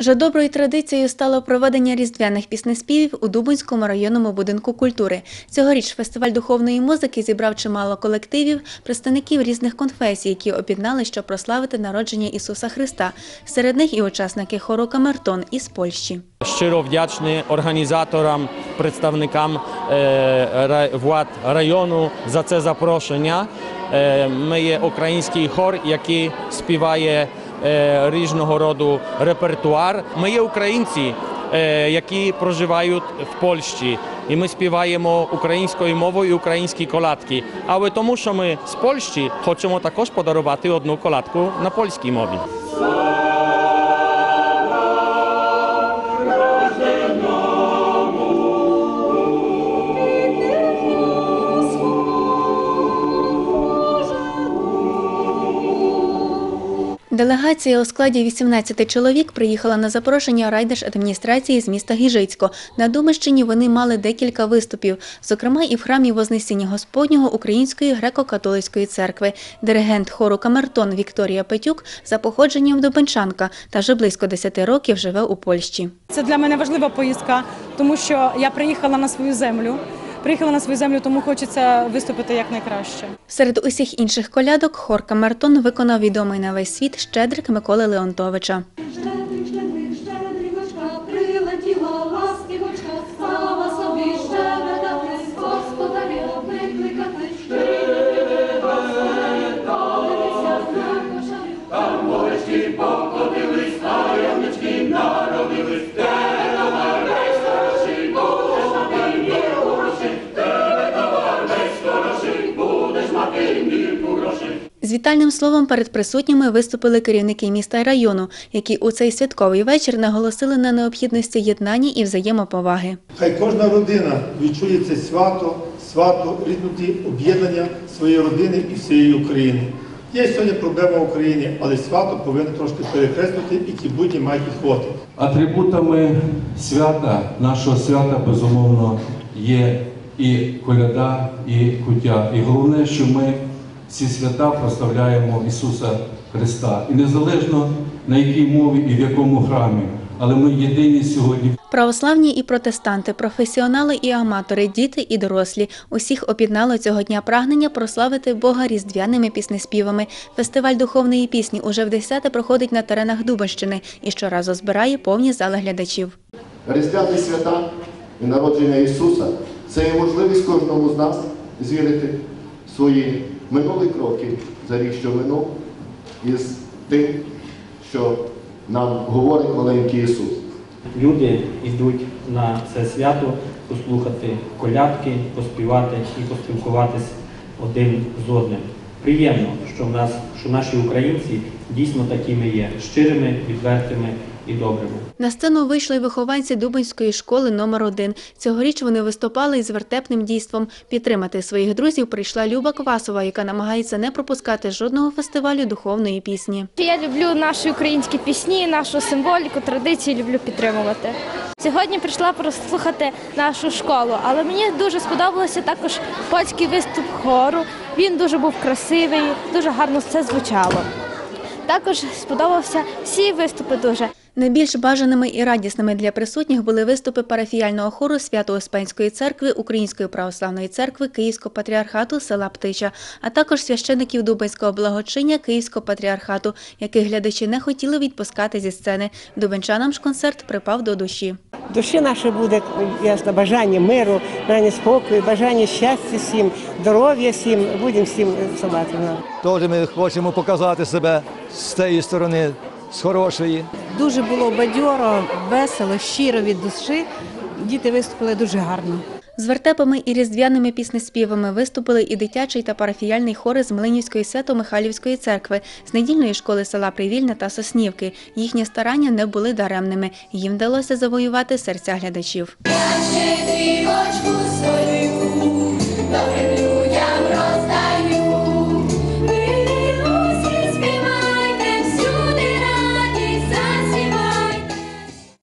Вже доброю традицією стало проведення різдвяних піснеспівів у Дубинському районному будинку культури. Цьогоріч фестиваль духовної музики зібрав чимало колективів, представників різних конфесій, які об'єднали, щоб прославити народження Ісуса Христа. Серед них і учасники хору Камертон із Польщі. Щиро вдячний організаторам, представникам е, влад району за це запрошення. Е, Ми є український хор, який співає різного роду репертуар. Ми є українці, е, які проживають в Польщі. І ми співаємо українською мовою і українські колядки. Але тому, що ми з Польщі, хочемо також подарувати одну колядку на польській мові. Делегація у складі 18 чоловік приїхала на запрошення райдержадміністрації з міста Гіжицько. На Думищині вони мали декілька виступів, зокрема і в храмі Вознесіння Господнього Української греко-католицької церкви. Диригент хору Камертон Вікторія Петюк за походженням Дубенчанка та вже близько 10 років живе у Польщі. Це для мене важлива поїздка, тому що я приїхала на свою землю. Приїхала на свою землю, тому хочеться виступити якнайкраще. Серед усіх інших колядок хор Камертон виконав відомий на весь світ Щедрик Миколи Леонтовича. Вітальним словом перед присутніми виступили керівники міста і району, які у цей святковий вечір наголосили на необхідності єднання і взаємоповаги. Хай кожна родина відчує це свято, свято рідноті, об'єднання своєї родини і всієї України. Є сьогодні проблема в Україні, але свято повинно трошки перекреслити і ті будні мають підходити. Атрибутами свята, нашого свята, безумовно, є і коляда, і куття. І головне, що ми ці свята прославляємо Ісуса Христа. І незалежно на якій мові і в якому храмі, але ми єдині сьогодні Православні і протестанти, професіонали і аматори, діти і дорослі усіх об'єднало цього дня прагнення прославити Бога різдвяними піснеспівами. Фестиваль духовної пісні уже в десяте проходить на теренах Дубинщини і щоразу збирає повні зали глядачів. Різдвяні свята і народження Ісуса це є можливість кожному з нас звірити свої минулі кроки за рік, що минув, із тим, що нам говорить маленький Ісус. Люди йдуть на це свято послухати колядки, поспівати і поспілкуватись один з одним. Приємно, що в нас, що наші українці дійсно такими є щирими, відвертими і добрими. На сцену вийшли вихованці Дубинської школи номер 1 Цьогоріч вони виступали із вертепним дійством. Підтримати своїх друзів прийшла Люба Квасова, яка намагається не пропускати жодного фестивалю духовної пісні. Я люблю наші українські пісні, нашу символіку, традиції люблю підтримувати. Сьогодні прийшла прослухати нашу школу, але мені дуже сподобався також польський виступ хору. Він дуже був красивий, дуже гарно все звучало. Також сподобався всі виступи дуже. Найбільш бажаними і радісними для присутніх були виступи парафіяльного хору Свято-Успенської церкви Української православної церкви Київського патріархату села Птича, а також священиків Дубинського благочиння Київського патріархату, яких глядачі не хотіли відпускати зі сцени. Дубенчанам ж концерт припав до душі. душі наше буде ясно бажання миру, бажання спокою, бажання щастя всім, здоров'я всім, будемо всім салати. Теж ми хочемо показати себе з цієї сторони, з хорошої. Дуже було бадьоро, весело, щиро від душі. Діти виступили дуже гарно. З вертепами і різдвяними піснеспівами виступили і дитячий та парафіяльний хори з Млинівської сето Михайлівської церкви, з недільної школи села Привільне та Соснівки. Їхні старання не були даремними. Їм вдалося завоювати серця глядачів. Я ще свою,